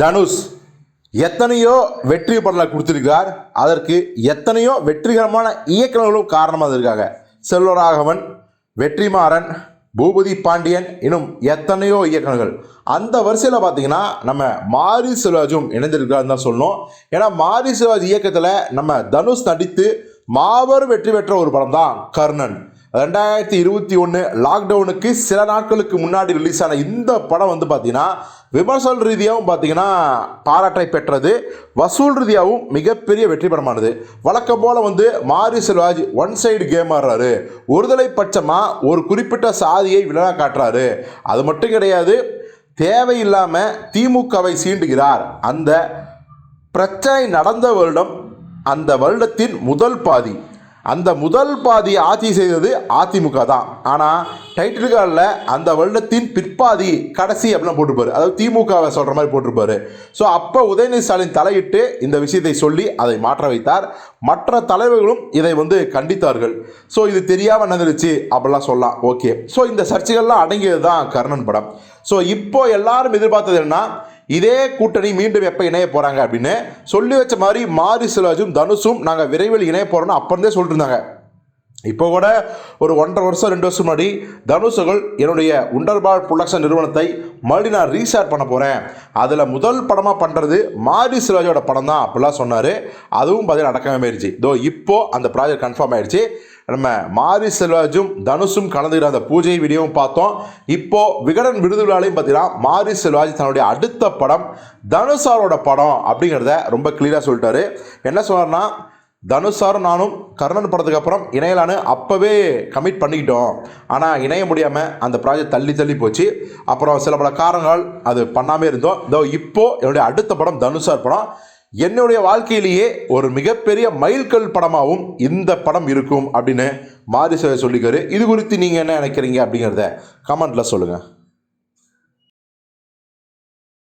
தனுஷ் எத்தனையோ வெற்றி படங்களை கொடுத்துருக்கிறார். அதற்கு எத்தனையோ வெற்றிகரமான இயக்குநர்களும் காரணமாக இருக்காங்க. செல்வராகவன் வெற்றிமாறன் பூபதி பாண்டியன் இன்னும் எத்தனையோ இயக்குநர்கள். அந்த வரிசையில் பார்த்தீங்கன்னா நம்ம மாரி சிவராஜும் இணைந்திருக்கிறாருன்னு தான் சொல்லணும். ஏன்னா மாரி சிவராஜ் இயக்கத்தில் நம்ம தனுஷ் நடித்து மாபெரும் வெற்றி பெற்ற ஒரு படம் தான் கர்ணன். ரெண்டாயிரத்தி இருபத்தி ஒன்று லாக்டவுனுக்கு சில நாட்களுக்கு முன்னாடி ரிலீஸ் ஆன இந்த படம் வந்து பார்த்தீங்கன்னா விமர்சன ரீதியாகவும் பார்த்தீங்கன்னா பாராட்டை பெற்றது. வசூல் ரீதியாகவும் மிகப்பெரிய வெற்றி படமானது. வழக்கம் போல் வந்து மாரி செல்வாஜ் ஒன் சைடு கேம் ஆடுறாரு. ஒருதலை பட்சமாக ஒரு குறிப்பிட்ட சாதியை விழா காட்டுறாரு. அது மட்டும் கிடையாது தேவையில்லாமல் திமுகவை சீண்டுகிறார். அந்த பிரச்சனை நடந்த வருடம் அந்த வருடத்தின் முதல் பாதி. அந்த முதல் பாதி ஆட்சி செய்தது அதிமுக தான். ஆனால் டைட்டில் கார்டில் அந்த வருடத்தின் பிற்பாதி கடைசி அப்படிலாம் போட்டிருப்பாரு. அதாவது திமுகவை சொல்கிற மாதிரி போட்டிருப்பாரு. ஸோ அப்போ உதயநிதி ஸ்டாலின் தலையிட்டு இந்த விஷயத்தை சொல்லி அதை மாற்ற வைத்தார். மற்ற தலைவர்களும் இதை வந்து கண்டித்தார்கள். ஸோ இது தெரியாமல் நடந்துருச்சு அப்படிலாம் சொல்லலாம். ஓகே ஸோ இந்த சர்ச்சைகள்லாம் அடங்கியது தான் கர்ணன் படம். ஸோ இப்போ எல்லாரும் எதிர்பார்த்தது என்ன இதே கூட்டணி மீண்டும் எப்போ இணைய போகிறாங்க அப்படின்னு சொல்லி வச்ச மாதிரி மாரி செல்வாஜும் தனுஷும் நாங்கள் விரைவில் இணைய போகிறோம்னு இருந்தே சொல்லிட்டு இருந்தாங்க. இப்போ கூட ஒரு ஒன்றரை வருஷம் ரெண்டு வருஷம் முன்னாடி தனுஷுகள் என்னுடைய உண்டர்பால் ப்ரொடக்ஷன் நிறுவனத்தை மறுபடியும் நான் ரீஸ்டார்ட் பண்ண போகிறேன் அதில் முதல் படமாக பண்ணுறது மாரி சிவாஜியோட படம் தான் அப்படிலாம் சொன்னார். அதுவும் பார்த்தீங்கன்னா நடக்கவே ஆயிடுச்சு தோ இப்போ அந்த ப்ராஜெக்ட் கன்ஃபார்ம் ஆயிடுச்சு. நம்ம மாரி செல்வராஜும் தனுஷும் கலந்துகிற அந்த பூஜை வீடியோவும் பார்த்தோம். இப்போ விகடன் விருது விழாலையும் பார்த்தீங்கன்னா மாரி செல்வராஜ் தன்னுடைய அடுத்த படம் தனுஷாரோட படம் அப்படிங்கிறத ரொம்ப கிளியராக சொல்லிட்டாரு. என்ன சொன்னார்னா தனுஷாரும் நானும் கர்ணன் படத்துக்கு அப்புறம் இணையலான்னு அப்போவே கமிட் பண்ணிக்கிட்டோம். ஆனால் இணைய முடியாமல் அந்த ப்ராஜெக்ட் தள்ளி தள்ளி போச்சு. அப்புறம் சில பல காரணங்கள் அது பண்ணாமே இருந்தோம். இதோ இப்போ என்னுடைய அடுத்த படம் தனுஷார் படம். என்னுடைய வாழ்க்கையிலேயே ஒரு மிகப்பெரிய மைல்கல் படமாகவும் இந்த படம் இருக்கும் அப்படின்னு மாரி சார் சொல்லிக்காரு இது குறித்து நீங்கள் என்ன நினைக்கிறீங்க அப்படிங்கிறத கமெண்ட்டில் சொல்லுங்கள்